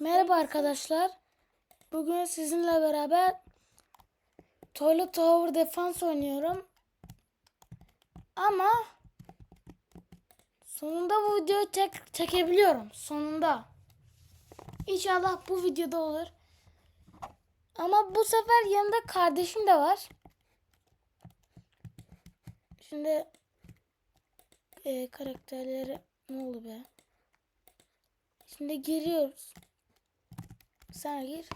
Merhaba arkadaşlar. Bugün sizinle beraber Toilet Tower Defense oynuyorum. Ama sonunda bu videoyu çek çekebiliyorum. Sonunda. İnşallah bu videoda olur. Ama bu sefer yanında kardeşim de var. Şimdi e, karakterleri ne oldu be? Şimdi giriyoruz. Sen gir.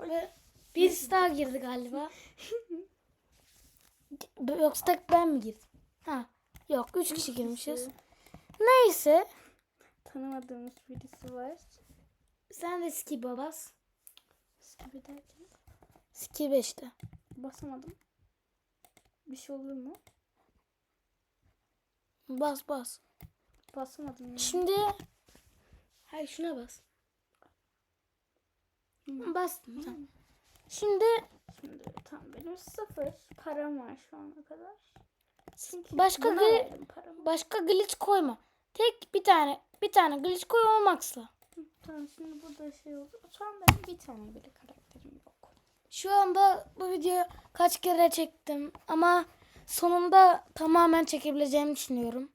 Ve birisi daha girdi galiba. Yoksa tek ben mi girdim? Ha. Yok üç kişi girmişiz. Neyse. Tanımadığımız birisi var. Sen de skip'e bas. Bir derken Skip'e işte. basamadım. Bir şey olur mu? Bas bas. Basamadım ya. Şimdi Hayır şuna bas. Bastım tamam. Şimdi Şimdi tam benim sıfır param var şu ana kadar. Çünkü Başka paramı. başka glitch koyma. Tek bir tane bir tane glitch koy o max'la. Tamam şimdi burada şey oldu. Şu an benim bir tane bile karakterim yok. Şu anda bu videoyu kaç kere çektim ama sonunda tamamen çekebileceğimi düşünüyorum.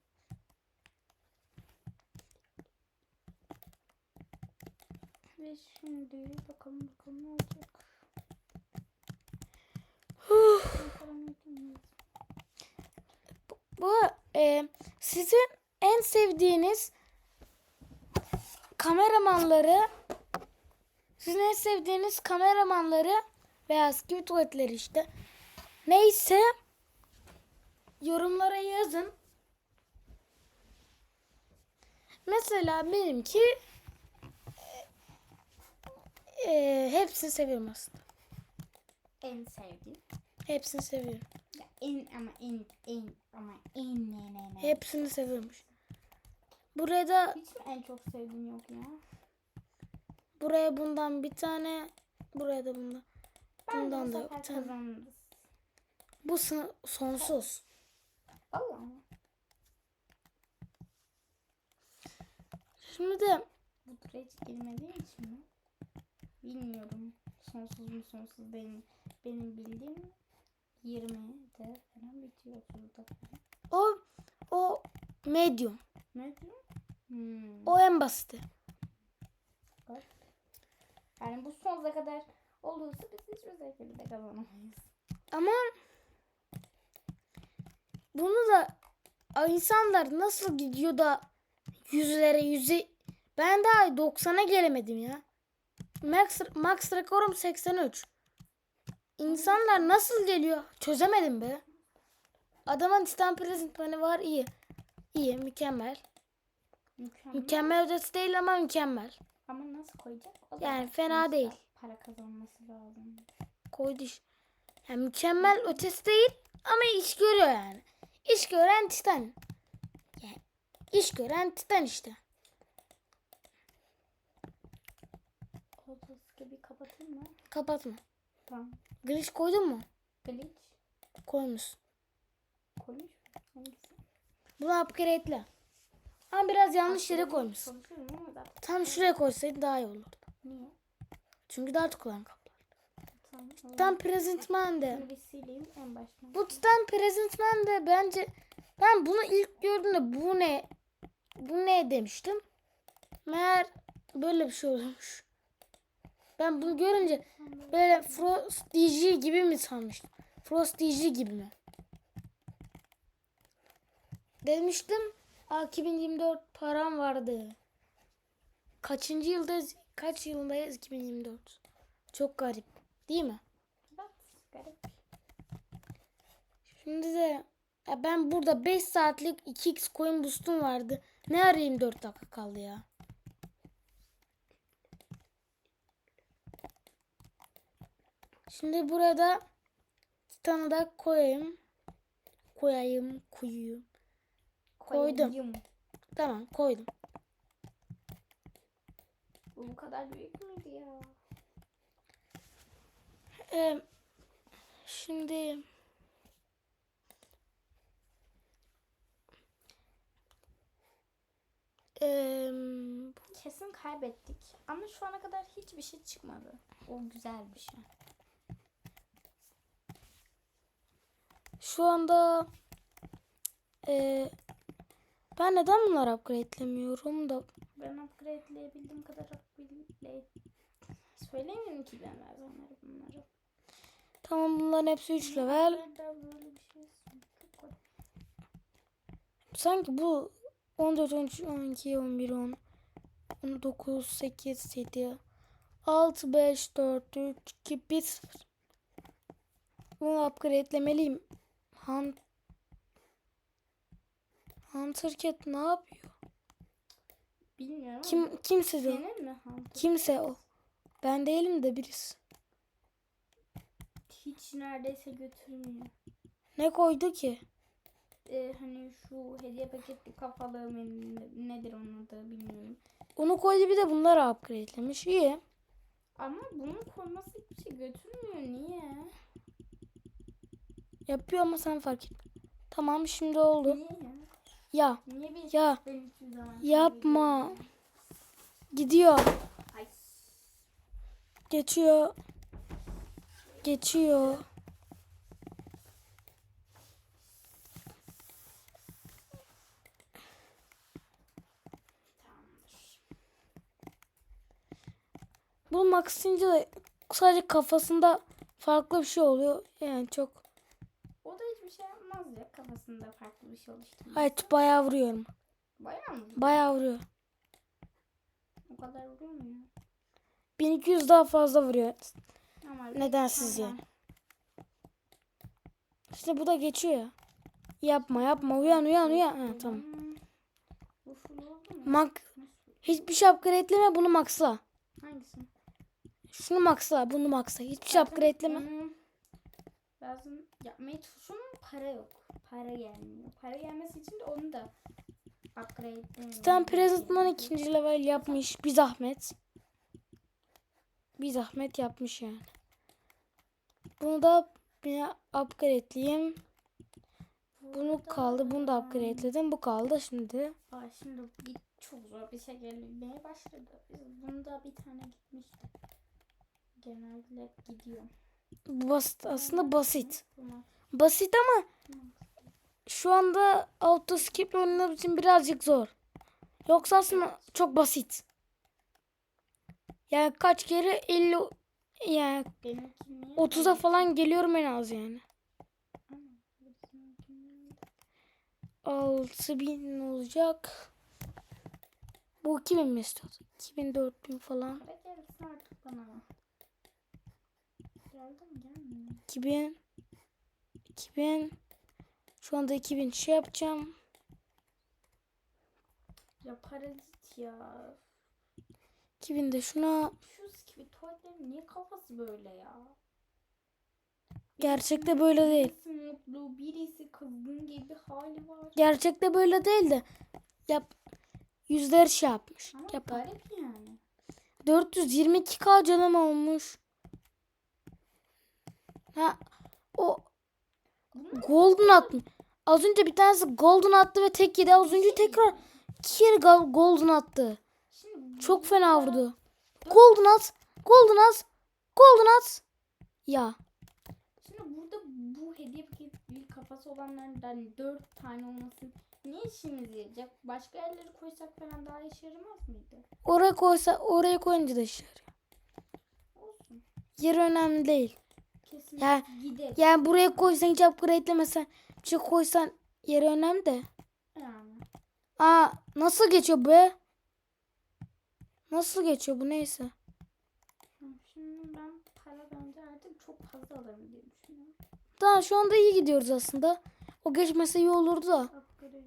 Ve şimdi bakalım bakalım ne olacak. Bu e, sizin en sevdiğiniz kameramanları sizin en sevdiğiniz kameramanları veya skip tuvaletleri işte neyse yorumlara yazın. Mesela benimki e, hepsini seviyorum aslında. En sevdiğim. Hepsini seviyorum. Ya en ama en en ama en ne ne ne. Hepsini seviyormuş. Buraya da Hiç mi en çok sevdiğin yok ya? buraya bundan bir tane, buraya da bundan. Ben Bundan da bu yok. Tamam. Bu sınır sonsuz. Allah Allah. Şimdi de Bu girmediği için mi? Bilmiyorum. Sonsuz mu sonsuz benim benim bildiğim 20'de falan bitiyor 30'da falan. o o medium. Diyor? Hmm. O en basiti. bak. Yani bu sonsuza kadar olursa biz hiçbir şekilde kazanamayız. Ama bunu da insanlar nasıl gidiyor da yüzlere yüze ben daha 90'a gelemedim ya. Max, max rekorum 83. İnsanlar nasıl geliyor? Çözemedim be. Adamın Titan Presentman'i var iyi. İyi mükemmel. Mükemmel. Mükemmel ötesi değil ama mükemmel. Ama nasıl koyacak? O Yani fena değil. Para kazanması lazım. Koydu. Yani mükemmel ötesi değil ama iş görüyor yani. İş gören Titan. Yani iş gören Titan işte. Otuz gibi kapatayım mı? Kapatma. Tamam. Glitch koydun mu? Glitch. Koymuş. Koymuş. Hangisi? Bunu upgrade'le. Ama biraz yanlış yere koymuş. Tam şuraya koysaydın daha iyi olurdu. Niye? Çünkü daha çok kullan kaplar. Tamam. Titan zaman Present Man de. Bu Titan Present Man de bence ben bunu ilk gördüğümde bu ne bu ne demiştim. Meğer böyle bir şey oluyormuş. Ben bunu görünce böyle Frost DJ gibi mi sanmıştım? Frost DJ gibi mi? Demiştim. Aa, 2024 param vardı. Kaçıncı yıldayız? Kaç yılındayız? 2024. Çok garip. Değil mi? Garip. Şimdi de ya ben burada 5 saatlik 2x coin boost'um vardı. Ne arayayım 4 dakika kaldı ya. Şimdi burada Titan'ı da koyayım. Koyayım, koyayım. Koydum. Koyayım. Tamam koydum. Bu bu kadar büyük müydü ya? Ee, şimdi Eee, Kesin kaybettik. Ama şu ana kadar hiçbir şey çıkmadı. O güzel bir şey. Şu anda eee, ben neden bunları upgradelemiyorum da Ben upgrade'leyebildiğim kadar upgrade... Söylemiyorum ki ben zaman bunları. tamam bunların hepsi 3 level. Şey. Sanki bu 14, 13, 12, 11, 10, 19, 8, 7, 6, 5, 4, 3, 2, 1, 0. Bunu upgrade'lemeliyim. Hunt Hunter Cat ne yapıyor? Bilmiyorum. Kim kimse de Senin mi Hunter? kimse o. Ben değilim de birisi. Hiç neredeyse götürmüyor. Ne koydu ki? Ee, hani şu hediye paketli kafalı mı ne- nedir onun adı bilmiyorum. Onu koydu bir de bunları upgrade'lemiş. İyi. Ama bunun koyması hiçbir şey götürmüyor. Niye? Yapıyor ama sen fark et. Tamam şimdi oldu. Niye ya? Ya Niye bir ya yapma. Gidiyor. Ay. Geçiyor. Geçiyor. Bu de sadece kafasında farklı bir şey oluyor. Yani çok. O da hiçbir şey yapmaz ya kafasında farklı bir şey oluşturmaz. Evet bayağı vuruyorum. Bayağı mı? Bayağı vuruyor. O kadar vuruyor mu ya? 1200 daha fazla vuruyor. Ama Nedensiz yani. İşte bu da geçiyor ya. Yapma yapma uyan uyan uyan. Ha, tamam. Nasıl? hiçbir şey upgrade'leme bunu maxla. Hangisi? Şunu maxla bunu maxla. Hiçbir şey upgrade'leme. Lazım yapmaya çalışıyorum para yok. Para gelmiyor. Para gelmesi için de onu da upgrade Stan Presentman ikinci level yapmış. Bir zahmet. Bir zahmet yapmış yani. Bunu da bir upgrade'leyeyim. Bunu kaldı. Bunu da upgrade'ledim. Bu kaldı şimdi. Aa, şimdi bir, çok zor bir şey gelmeye başladı. Bunda bir tane gitmişti. Genelde gidiyor. Bu basit. Aslında basit. Buna- Basit ama şu anda auto skip oynamak için birazcık zor. Yoksa aslında çok basit. Yani kaç kere 50 yani Benimki niye 30'a böyle? falan geliyorum en az yani. Ama bizimki niye? 6000 olacak. Bu 2000 mi istiyordu? 2000 4000 falan. Para gelsin artık bana. Geldi mi gelmiyor. 2000 2000 şu anda 2000 şey yapacağım. Ya parazit ya. 2000 de şuna Şu skibitoidlerin niye kafası böyle ya? gerçekte böyle değil. Birisi mutlu, birisi kızgın gibi hali var. Gerçekte böyle değil de yap yüzleri şey yapmış. Ama Yap. garip yani. 422k canım olmuş. Ha o golden attı. Az önce bir tanesi golden attı ve tek yedi. Az önce tekrar iki kere golden attı. Çok fena vurdu. Golden at. Golden at. Golden at. Ya Şimdi burada bu hediye paketli kafası olanlardan dört tane olması ne işimize yarayacak? Başka yerlere koysak falan daha işe yaramaz mıydı? oraya koysa oraya koyunca da işe yarıyor. Olsun. Yeri önemli değil. Kesinlikle Ya- gider. Yani buraya koysan hiç upgrade'lemesen bir şey koysan yeri önemli de. Yani. Aa nasıl geçiyor be? Nasıl geçiyor bu neyse. Şimdi ben para bence artık çok fazla alırım diye düşünüyorum. Daha şu anda iyi gidiyoruz aslında. O geçmese iyi olurdu da. Upgrade.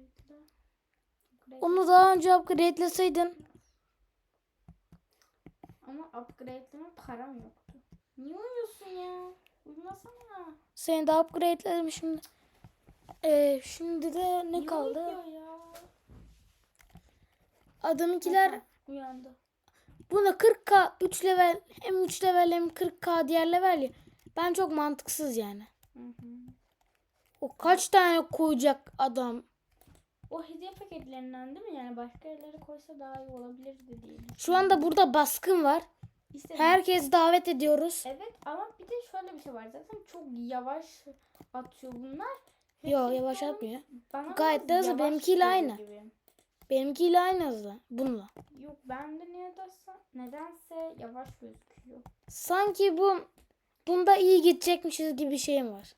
Onu daha önce upgrade'leseydin. Ama upgrade'leme param yoktu. Niye uyuyorsun ya? Seni de upgrade'ledim şimdi. Ee, şimdi de ne Niye kaldı? ya? Adamınkiler uyandı. buna 40k 3 level hem 3 level hem 40k diğer level ya. Ben çok mantıksız yani. Hı hı. O kaç tane koyacak adam? O hediye paketlerinden değil mi? Yani başka yerlere koysa daha iyi olabilirdi diye. Şu anda burada baskın var. İstedim. Herkes davet ediyoruz. Evet ama bir de şöyle bir şey var. Zaten çok yavaş atıyor bunlar. Yo Hepsi yavaş atmıyor. Bana Gayet de hızlı, benimkiyle aynı. gibi. Benimkiyle aynı hızlı. Bununla. Yok bende nedense, nedense yavaş gözüküyor. Sanki bu bunda iyi gidecekmişiz gibi bir şeyim var.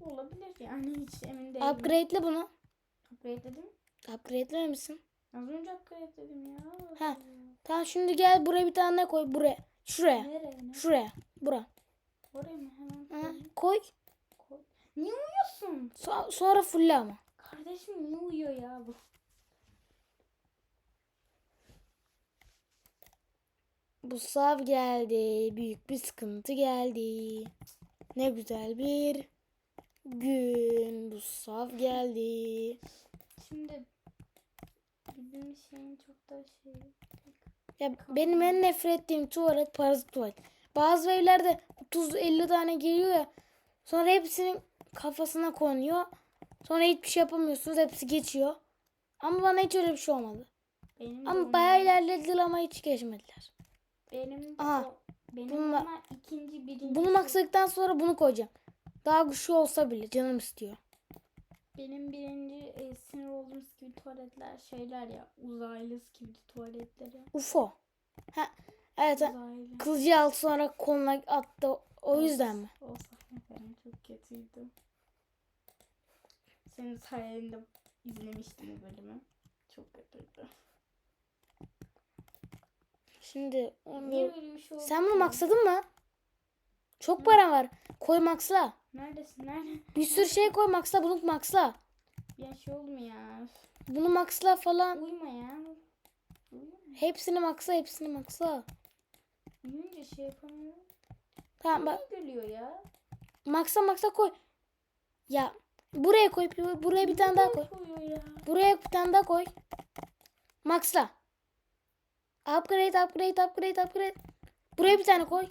Olabilir yani hiç emin değilim. Upgrade'le bunu. Upgrade dedim. Upgrade'lememişsin. Az önce upgrade dedim ya. Ha. Tamam şimdi gel buraya bir tane ne koy. Buraya. Şuraya. Nereye? Ne? Şuraya. Bura. Oraya mı? Hemen Ha, koy. Koy. Niye uyuyorsun? So- sonra fulle ama. Kardeşim niye uyuyor ya bu? Bu sav geldi. Büyük bir sıkıntı geldi. Ne güzel bir gün. Bu sav geldi. Şimdi bizim şeyin çok da şey. Ya benim en nefret ettiğim tuvalet parazit tuvalet. Bazı evlerde 30-50 tane geliyor ya. Sonra hepsinin kafasına konuyor. Sonra hiçbir şey yapamıyorsunuz. Hepsi geçiyor. Ama bana hiç öyle bir şey olmadı. Benim Ama bayağı ilerlediler ama hiç geçmediler. Benim Aha. o- benim Bununla- ama ikinci birinci Bunu maksadıktan sonra bunu koyacağım. Daha güçlü olsa bile canım istiyor. Benim birinci e, sinir olduğum gibi tuvaletler şeyler ya uzaylı gibi tuvaletleri. UFO. Ha, evet. Uzaylı. Kılıcı aldı sonra koluna attı. O yüzden mi? O sahne çok kötüydü. Senin sayende izlemiştim o bölümü. Çok kötüydü. Şimdi onu... Niye böyle bir şey oldu Sen bunu maksadın mı? Çok para var. Koy maksla. Neredesin? Nerede? Bir sürü şey koy maksla. Bunu maksla. Ya şey oldu mu ya? Bunu maksla falan. Uyuma ya. Uyuma. Hepsini maksla. Hepsini maksla. Uyuyunca şey yapamıyorum. Tamam bak. Gülüyor ya? Maksa maksa koy. Ya buraya koy. Buraya bir tane daha koy. Ya. Buraya bir tane daha koy. Maxla. Upgrade, upgrade, upgrade, upgrade. Buraya bir tane koy.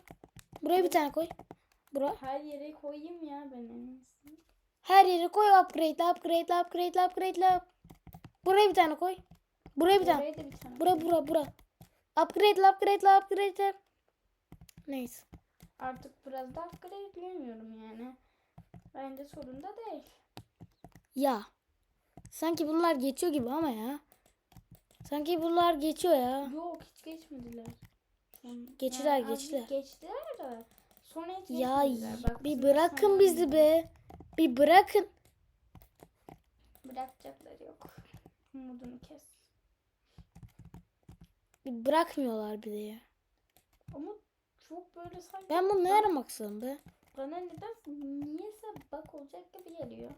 Buraya bir tane koy. Bura. Her yere koyayım ya ben en iyisi. Her yere koy upgrade, upgrade, upgrade, upgrade. Buraya bir tane koy. Buraya bir tane. Da bir tane. Bura, bura, bura. Upgrade, upgrade, upgrade. Neyse. Artık biraz da upgradeleyemiyorum yani. Bence sorun da değil. Ya. Sanki bunlar geçiyor gibi ama ya. Sanki bunlar geçiyor ya. Yok hiç geçmediler. Geçtiler, azıcık geçtiler. Geçtiler de. Sonra hiç Ya. Bak, bir bırakın bizi be. Bir bırakın. Bırakacakları yok. Umudunu kes. Bir bırakmıyorlar bir de ya. Ama çok böyle sanki Ben bunu ne bak- aramak be? bana neden niyeyse bak olacak gibi geliyor.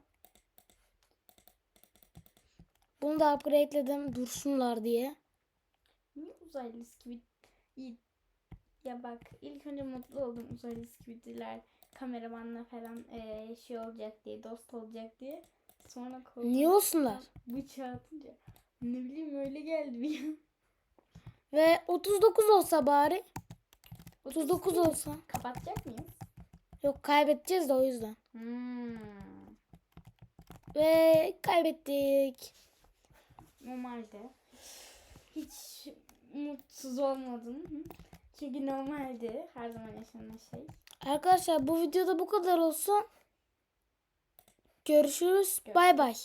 Bunu da upgrade'ledim dursunlar diye. Niye uzaylısı gibi İyi. Ya bak ilk önce mutlu oldum uzaylısı gibidiler. Kameramanla falan eee, şey olacak diye, dost olacak diye. Sonra korktum. Niye olsunlar? Bıçağı atınca. Ne bileyim öyle geldi bir an. Ve 39 olsa bari. 39 39 olsa. Kapatacak mıyız? Yok kaybedeceğiz de o yüzden. Hmm. Ve kaybettik. Normalde hiç mutsuz olmadım. Çünkü normalde her zaman yaşanan şey. Arkadaşlar bu videoda bu kadar olsun. Görüşürüz. Görüşürüz. Bay bay.